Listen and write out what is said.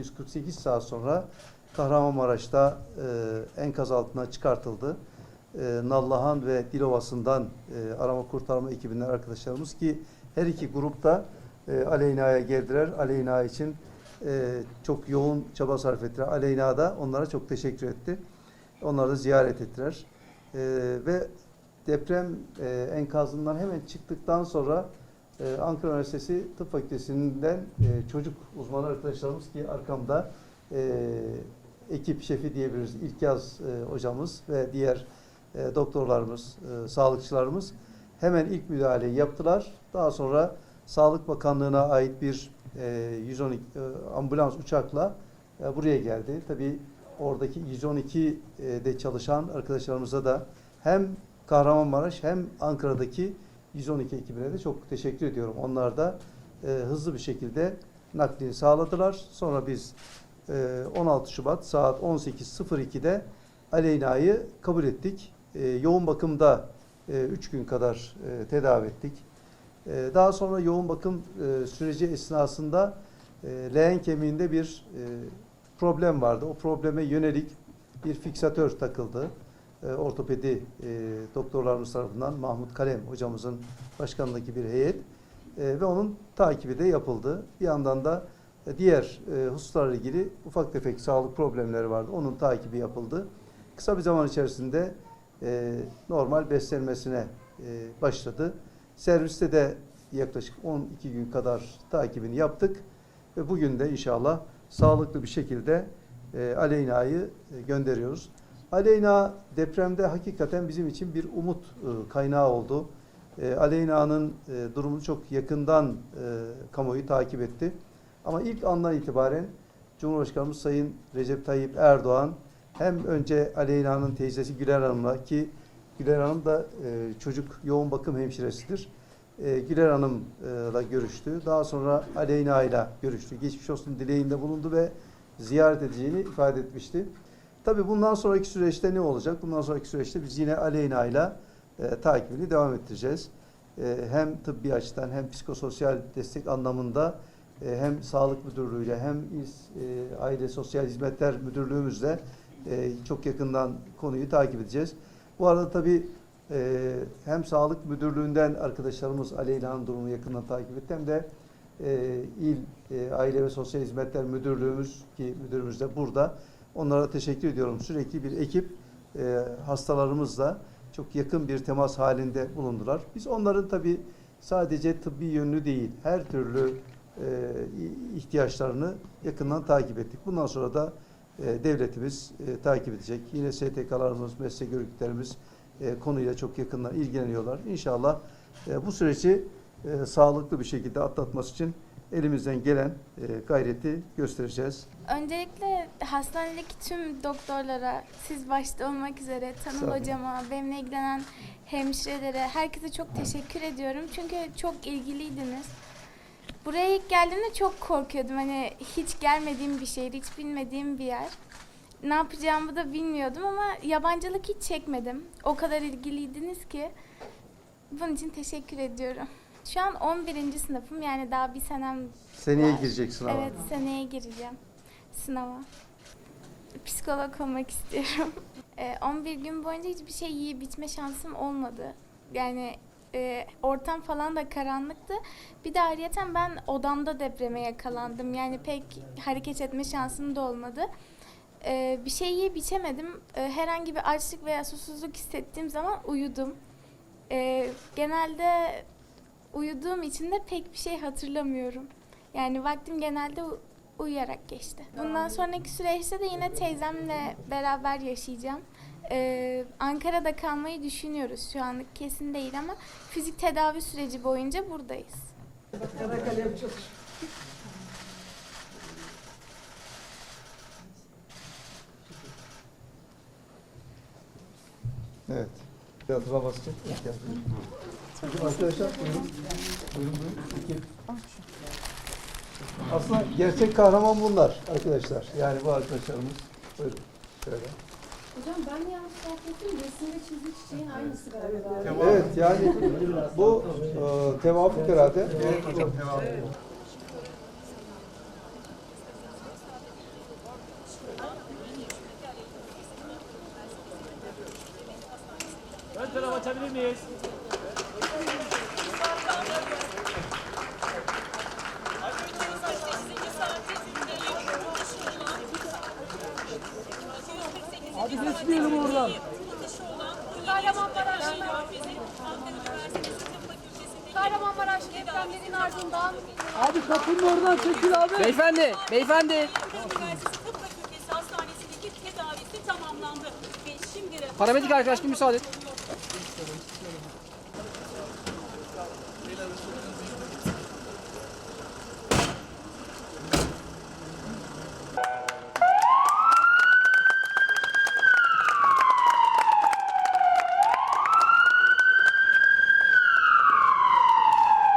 248 saat sonra Kahramanmaraş'ta e, enkaz altına çıkartıldı. E, Nallıhan ve Dilovası'ndan e, arama kurtarma ekibinden arkadaşlarımız ki her iki grupta e, Aleyna'ya geldiler. Aleyna için e, çok yoğun çaba sarf ettiler. Aleyna da onlara çok teşekkür etti. Onları da ziyaret ettiler. E, ve deprem e, enkazından hemen çıktıktan sonra e, Ankara Üniversitesi Tıp Fakültesinden e, çocuk uzmanı arkadaşlarımız ki arkamda e, ekip şefi diyebiliriz. İlkyaz e, hocamız ve diğer e, doktorlarımız, sağlıkçılarımız hemen ilk müdahaleyi yaptılar. Daha sonra Sağlık Bakanlığı'na ait bir e, 112 e, ambulans uçakla buraya geldi. Tabii oradaki 112'de çalışan arkadaşlarımıza da hem Kahramanmaraş hem Ankara'daki 112 ekibine de çok teşekkür ediyorum. Onlar da e, hızlı bir şekilde naklini sağladılar. Sonra biz e, 16 Şubat saat 18.02'de Aleyna'yı kabul ettik. E, yoğun bakımda 3 gün kadar e, tedavi ettik. E, daha sonra yoğun bakım e, süreci esnasında e, leğen kemiğinde bir e, problem vardı. O probleme yönelik bir fiksatör takıldı. E, ortopedi e, doktorlarımız tarafından Mahmut Kalem hocamızın başkanlığındaki bir heyet e, ve onun takibi de yapıldı. Bir yandan da e, diğer e, hususlarla ilgili ufak tefek sağlık problemleri vardı. Onun takibi yapıldı. Kısa bir zaman içerisinde e, normal beslenmesine e, başladı. Serviste de yaklaşık 12 gün kadar takibini yaptık ve bugün de inşallah sağlıklı bir şekilde e, Aleyna'yı e, gönderiyoruz. Aleyna depremde hakikaten bizim için bir umut e, kaynağı oldu. E, Aleyna'nın e, durumunu çok yakından e, kamuoyu takip etti. Ama ilk andan itibaren Cumhurbaşkanımız Sayın Recep Tayyip Erdoğan hem önce Aleyna'nın teyzesi Güler Hanım'la ki Güler Hanım da e, çocuk yoğun bakım hemşiresidir. Güler Hanım'la görüştü. Daha sonra Aleyna ile görüştü. Geçmiş olsun dileğinde bulundu ve ziyaret edeceğini ifade etmişti. Tabii bundan sonraki süreçte ne olacak? Bundan sonraki süreçte biz yine Aleyna ile e, takibini devam ettireceğiz. E, hem tıbbi açıdan hem psikososyal destek anlamında e, hem Sağlık Müdürlüğü'yle hem e, Aile Sosyal Hizmetler Müdürlüğümüzle e, çok yakından konuyu takip edeceğiz. Bu arada tabii e, hem Sağlık Müdürlüğü'nden arkadaşlarımız Aleyna'nın durumunu yakından takip etti hem de e, İl e, Aile ve Sosyal Hizmetler Müdürlüğümüz ki müdürümüz de burada. Onlara teşekkür ediyorum. Sürekli bir ekip e, hastalarımızla çok yakın bir temas halinde bulundular. Biz onların tabii sadece tıbbi yönlü değil, her türlü e, ihtiyaçlarını yakından takip ettik. Bundan sonra da e, devletimiz e, takip edecek. Yine STK'larımız, meslek örgütlerimiz e, konuyla çok yakından ilgileniyorlar. İnşallah e, bu süreci e, sağlıklı bir şekilde atlatması için elimizden gelen e, gayreti göstereceğiz. Öncelikle hastanedeki tüm doktorlara, siz başta olmak üzere Tanıl hocama, benimle ilgilenen hemşirelere, herkese çok teşekkür ediyorum. Çünkü çok ilgiliydiniz. Buraya ilk geldiğimde çok korkuyordum. Hani hiç gelmediğim bir şehir, hiç bilmediğim bir yer. Ne yapacağımı da bilmiyordum ama yabancılık hiç çekmedim. O kadar ilgiliydiniz ki. Bunun için teşekkür ediyorum. Şu an 11. sınıfım yani daha bir senem Seneye Var. gireceksin ama. Evet, seneye gireceğim sınava. Psikolog olmak istiyorum. Ee, 11 gün boyunca hiçbir şey yiyip içme şansım olmadı. Yani e, ortam falan da karanlıktı. Bir de ayrıyeten ben odamda depreme yakalandım. Yani pek hareket etme şansım da olmadı. Ee, bir şey yiyip içemedim. Ee, herhangi bir açlık veya susuzluk hissettiğim zaman uyudum. Ee, genelde uyuduğum için de pek bir şey hatırlamıyorum. Yani vaktim genelde uyuyarak geçti. Bundan sonraki süreçte de yine teyzemle beraber yaşayacağım. Ee, Ankara'da kalmayı düşünüyoruz şu anlık kesin değil ama fizik tedavi süreci boyunca buradayız. Kara kalem çok. Evet. Biraz daha basacak. Hocam aslında gerçek kahraman bunlar arkadaşlar. Yani bu arkadaşlarımız. Buyurun. Şöyle. Hocam ben yanlış fark ettim. Resimde çizdiği çiçeğin aynısı galiba. Evet yani bu e, tevafuk herhalde. Evet hocam tevafuk. Ön taraf açabilir miyiz? Depremlerin ardından Abi kapının oradan çekil abi. Beyefendi, beyefendi. Üniversitesi Tıp Fakültesi Hastanesi'ndeki tedavisi tamamlandı ve şimdi de Paramedik arkadaş bir müsaade et.